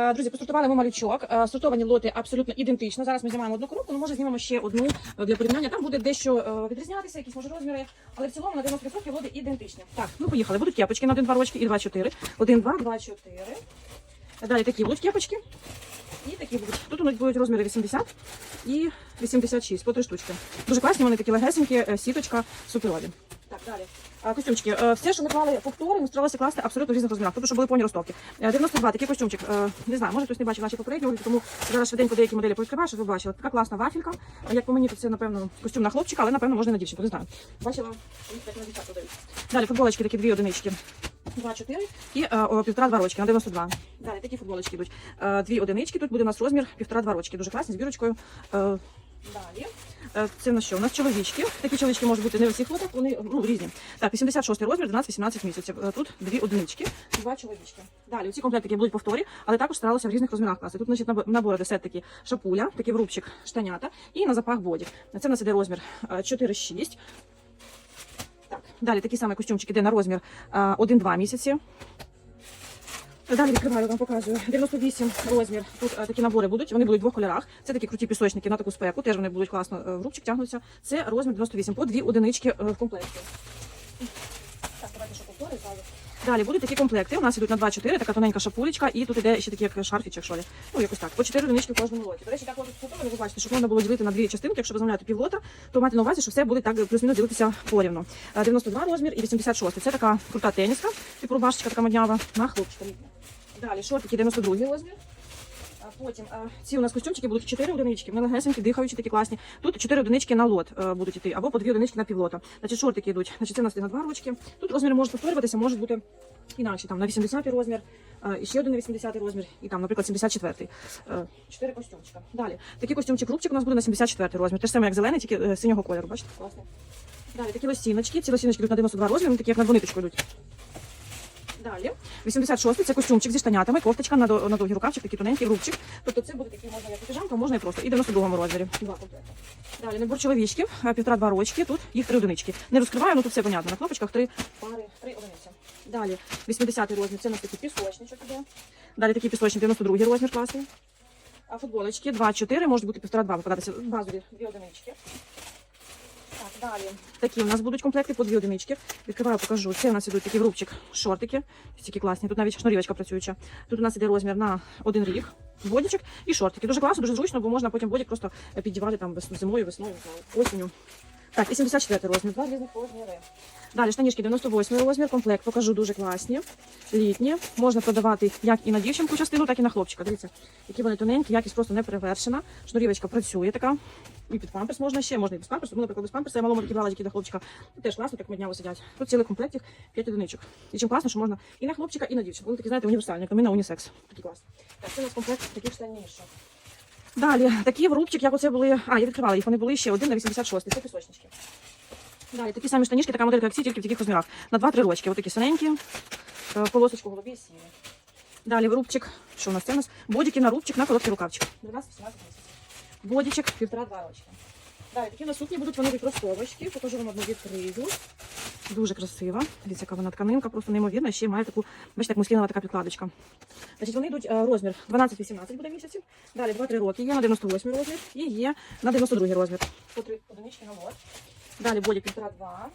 Е, Друзі, посортували ми малючок. Е, Сортовані лоти абсолютно ідентично. Зараз ми знімаємо одну коробку, але може знімемо ще одну е, для порівняння. Там буде дещо відрізнятися, якісь може розміри, але в цілому на 90% лоти ідентичні. Так, ну поїхали. Будуть кепочки на 1-2 рочки і 2-4. 1, 2, 2, 4. Далі такі будуть кепочки. І такі будуть. Тут у нас будуть розміри 80 і 86, по три штучки. Дуже класні, вони такі легесенькі, сіточка, суперові. Далі. Костюмчики. Е, Все, що ми клали повтори, ми старалися класти абсолютно в різних розмірах, тобто, щоб були повні розтовки. Е, 92, такий костюмчик. Е, Не знаю, може хтось не бачив наші попередні огляди, тому зараз швиденько деякі моделі повідкриваю, щоб ви бачили. Така класна вафелька. Е, Як по мені, то це, напевно, костюм на хлопчика, але, напевно, можна і на дівчинку, не знаю. Бачила, що на дівчат. Далі футболочки, такі дві одинички. 2-4 і е, півтора-два рочки на 92. Далі такі футболочки йдуть. Е, Дві одинички, тут буде у нас розмір півтора-два рочки. Дуже класні, з бірочкою. Е, Далі. Е, Це на що? У нас чоловічки. Такі чоловічки можуть бути не у всіх лотах, вони ну, різні. Так, 86 розмір, 12-18 місяців. Е, Тут дві одинички, два чоловічки. Далі, ці комплектики будуть повторі, але також старалися в різних розмірах класти. Тут значить, набо- набори де такі шапуля, такий врубчик, штанята і на запах бодік. Це в нас іде розмір е, 4-6. Так, далі такий самий костюмчик іде на розмір е, 1-2 місяці. Далі відкриваю, вам показую. 98 розмір. Тут е, такі набори будуть. Вони будуть в двох кольорах. Це такі круті пісочники на таку спеку. Теж вони будуть класно е, в рубчик тягнуться. Це розмір 98 по дві одинички е, в комплекті. Далі будуть такі комплекти. У нас ідуть на 2-4, така тоненька шапулечка, і тут іде ще такі як шарфічок, що ли. Ну, якось так. По 4 одинички в кожному лоті. До речі, так от сфотовано, ви бачите, щоб можна було ділити на дві частинки, якщо ви замовляєте півлота, то майте на увазі, що все буде так плюс-мінус ділитися порівну. Е, 92 розмір і 86. Це така крута теніска, типу рубашечка така моднява на хлопчика. Далі шортики 92 розмір. А Потім а, ці у нас костюмчики будуть 4 одинички, вони легесенькі, дихаючі, такі класні. Тут 4 одинички на лот е, будуть йти, або по 2 одинички на півлота. Значить, шортики йдуть. Значить, це у нас на 2 ручки. Тут розміри можуть повторюватися, можуть бути інакші. Там на 80 розмір, е, і ще один на 80 розмір, і там, наприклад, 74 Е, Чотири костюмчика. Далі. Такий костюмчик рубчик у нас буде на 74 розмір. Те ж саме, як зелений, тільки е, синього кольору. Бачите? Класно. Далі такі лосіночки. Ці лосіночки йдуть на 92 розмір, вони такі як на двониточку йдуть. Далі, 86 це костюмчик зі штанятами, кофточка на, до- на довгий рукавчик, такий тоненький рубчик. Тобто це буде такий можна як піжамка, можна і просто. І в 92 розмірі. Два комплекти. Далі набор чоловічків, півтора-два рочки, тут їх три одинички. Не розкриваю, ну тут все понятно. На кнопочках три пари, три одиниці. Далі, 80-й розмір, це у нас такий пісочничок іде. Далі такий пісочник, 92-й розмір класний. А футболочки 2-4, можуть бути півтора-два випадатися. Базові дві одинички. Далі. Такі у нас будуть комплекти по дві одинички. Відкриваю, покажу. Це у нас ідуть такі в рубчик, шортики. Такі класні. Тут навіть шнурівочка працююча. Тут у нас іде розмір на один рік. Бодічок і шортики. Дуже класно, дуже зручно, бо можна потім бодік просто піддівати там зимою, весною, осінню. Так, і 74 розмір, два різних розміри. Далі штанішки 98 розмір, комплект покажу дуже класні, літні. Можна продавати як і на дівчинку частину, так і на хлопчика. Дивіться, які вони тоненькі, якість просто не перевершена. Шнурівочка працює така. І під памперс можна ще, можна і без памперсу. Ну, наприклад, без памперса я малому такі брала тільки для хлопчика. Тут теж класно, так модняво сидять. Тут цілий комплект, 5 одиничок. І чим класно, що можна і на хлопчика, і на дівчинку. Вони такі, знаєте, універсальні, як на на унісекс. Такі класні. Так, це у нас комплект таких штанішок. Далі, такі в рубчик, як оце були. А, я відкривала їх, вони були ще один на 86, це пісочнички. Далі такі самі штанішки, така моделька, як ці, тільки в таких розмірах. На 2-3 рочки. Ось такі синенькі, е, полосочку голубі сіні. Далі в рубчик. Що у нас це у нас? Бодіки на рубчик на короткий рукавчик. 12-18 місяців. Півтора-два рочки. Далі такі наступні будуть вони від. Покажу вам одну відкрию. Дуже красива. Дивіться, яка вона тканинка, просто неймовірна. Ще має таку, бачите, як муслінова така підкладочка. Значить, вони йдуть е, розмір 12-18 буде місяців. Далі 2-3 роки. Є на 98 розмір і є на 92 розмір. По три одинички на лот. Далі бодік півтора-два.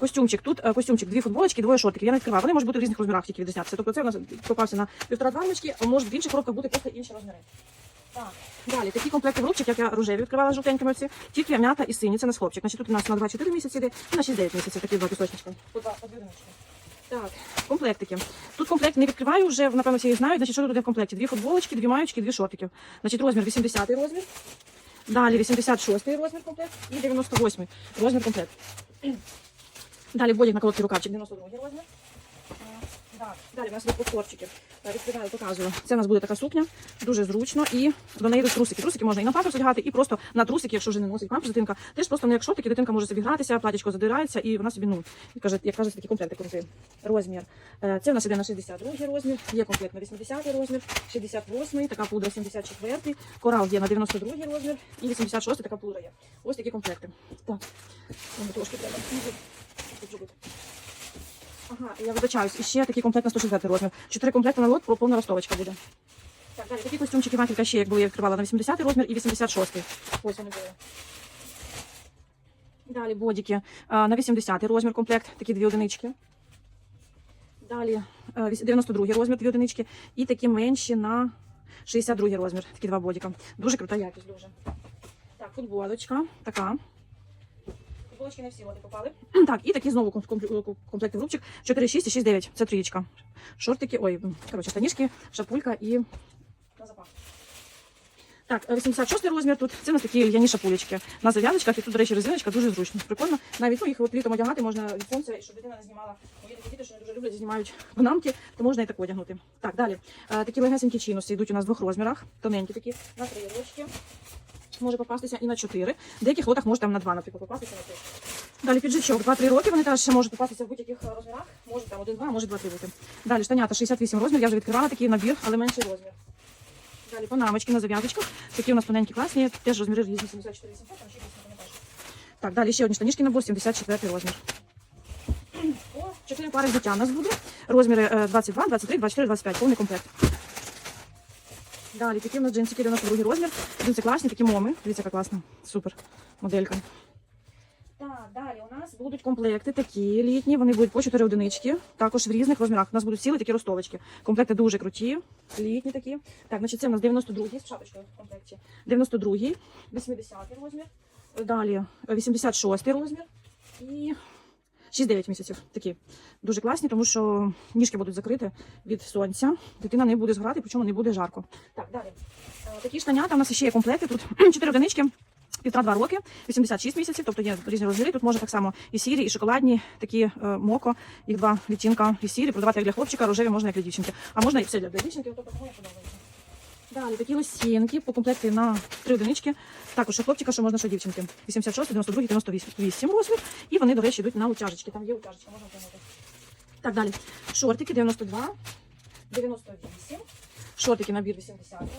Костюмчик. Тут е, костюмчик, дві футболочки, двоє шортиків. Я не відкриваю. Вони можуть бути в різних розмірах, тільки відрізнятися. Тобто це у нас попався на півтора-два ручки, а може в інших коробках бути просто інші розміри. Так. Далі, такі комплекти в рубчик, як я рожеві відкривала жовтенькими оці, тільки м'ята і сині, це на хлопчик. Значить, тут у нас на 2-4 місяці йде і на 6-9 місяців такі два пісочнички. По два, по дві. Так, комплектики. Тут комплект не відкриваю, вже, напевно, всі їх знають. Значить, що тут йде в комплекті? Дві футболочки, дві маючки, дві шортики. Значить, розмір 80 розмір. Далі 86 розмір комплект і 98 розмір комплект. Далі бодік на короткий рукавчик, 92 розмір. Далі у нас є повторчики. Відкриваю, показую. Це у нас буде така сукня, дуже зручно, і до неї йдуть трусики. Трусики можна і на памперс одягати, і просто на трусики, якщо вже не носить памперс дитинка. Теж просто не як шортики, дитинка може собі гратися, платічко задирається, і вона собі, ну, як каже, як кажуть, такі комплекти крути. Розмір. Е, Це у нас іде на 62 розмір, є комплект на 80 розмір, 68 така пудра 74 корал є на 92 розмір, і 86 така пудра є. Ось такі комплекти. Так, трошки треба. Ага, я вибачаюсь. І ще такий комплект на 160 розмір. Чотири комплекти на лот, повна ростовочка буде. Так, далі такі костюмчики вафелька ще як були, я відкривала на 80 розмір і 86. Ось вони були. Далі бодіки на 80 розмір комплект, такі дві одинички. Далі е, віс- 92 розмір, дві одинички. І такі менші на 62 розмір, такі два бодіка. Дуже крута якість, дуже. Так, футболочка, така. Футболочки не всі лоти попали. Так, і такі знову ком- ком- комплекти в рубчик 4,6 і 6,9. Це трієчка. Шортики, ой, коротше, штанішки, шапулька і на запах. Так, 86 розмір тут. Це у нас такі льняні шапулечки. На зав'язочках, і тут, до речі, резиночка дуже зручно. Прикольно. Навіть ну, їх от літом одягати можна від сонця, щоб дитина не знімала. Мої такі діти, що не дуже люблять, знімають панамки, то можна і так одягнути. Так, далі. Е, такі легесенькі чинуси йдуть у нас в двох розмірах. Тоненькі такі, на три рочки. Може попастися і на 4. В деяких лотах може там на 2, наприклад, попастися на 3. Далі піджичок 2-3 роки. Вони теж можуть попастися в будь-яких е, розмірах. Може там 1-2, може 2-3 роки. Далі штанята 68 розмір. Я вже відкривала такий набір, але менший розмір. Далі панамочки на зав'язочках. Такі у нас тоненькі класні. Теж розміри різні 74 800, там ще не пам'ятаю. Так, далі ще одні штанішки набор 74 розмір. О, чотири пари взуття у нас буде. Розміри е, 22, 23, 24, 25. Повний комплект. Далі такі у нас джинсики 92 розмір. Джинси класні, такі моми. Дивіться, яка класна. Супер моделька. Так, далі у нас будуть комплекти такі літні, вони будуть по 4 одинички, також в різних розмірах. У нас будуть цілі такі ростовочки. Комплекти дуже круті, літні такі. Так, значить, це у нас 92 з шапочкою в комплекті. 92 80 розмір. Далі е, 86 розмір і 6-9 місяців. Такі дуже класні, тому що ніжки будуть закриті від сонця. Дитина не буде згорати, причому не буде жарко. Так, далі. Е, Такі штанята. У нас ще є комплекти. Тут 4 одинички. Півтора-два роки, 86 місяців, тобто є різні розміри. Тут можна так само і сірі, і шоколадні, такі е, моко, їх два відтінка і сірі, продавати як для хлопчика, рожеві можна як для дівчинки. А можна і все для дівчинки, як подобається. Далі такі лосінки по комплекті на три одинички. Також що хлопчика, що можна, що дівчинки. 86, 92, 98 розмір. І вони, до речі, йдуть на утяжечки. Там є утяжечка, можна отримати. Так, далі. Шортики 92, 98. Шортики набір 80 розмір.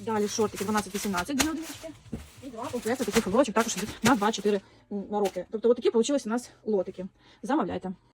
Далі шортики 12-18 дві одинички. І два комплекти таких футболочок також на 2-4 роки. Тобто, от такі вийшли у нас лотики. Замовляйте.